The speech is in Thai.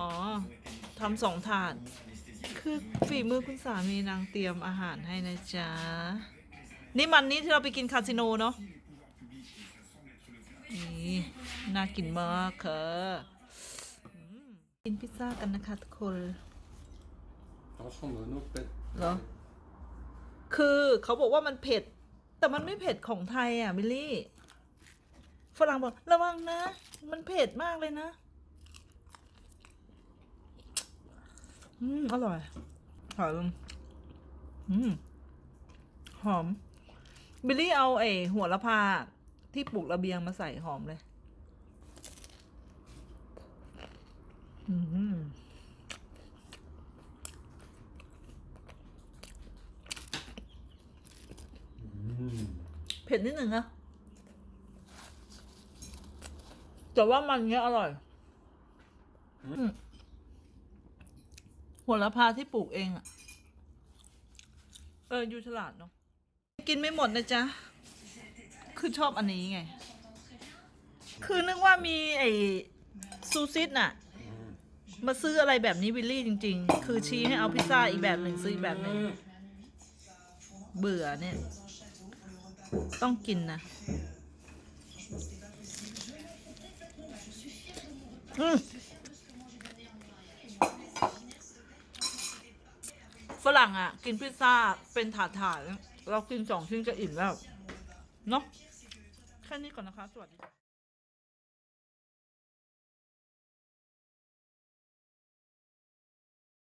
อ๋อทำสองถาด คือฝีมือคุณสามีนางเตรียมอาหารให้นะจ๊ะ นี่มันนี้ที่เราไปกินคาสิโนเนาะนี่น่ากินมากค่ะอืมกินพิซซ่ากันนะคะทุกคน Franchement, nos pets. เหรอ คือเขาบอกว่ามันเผ็ด แต่มันไม่เผ็ดของไทยอะมิลลี่ ฝรั่งบอกระวังนะ มันเผ็ดมากเลยนะ อืมอร่อยหอมอืมหอม บิลลี่เอาไอ้หัวละพาที่ปลูกระเบียงมาใส่หอมเลย อืมเผ็ดนิดหนึ่งนะ แต่ว่ามันเนี้ยอร่อย อืม หัวละพาที่ปลูกเองอะเอออยู่ฉลาดเนาะกินไม่หมดนะจ๊ะ คือชอบอันนี้ไง คือนึกว่ามีไอ้ซูซิสน่ะ มาซื้ออะไรแบบนี้วิลลี่จริง ๆ คือชี้ให้เอาพิซซ่าอีกแบบหนึ่งซื้ออีกแบบหนึ่งเบื่อเนี่ย ต้องกินนะอืม รั่งอะ กินพิซซ่าเป็นถาดๆเรากินสองชิ้นก็อิ่มแล้ว เนาะแค่นี้ก่อนนะคะ สวัสดี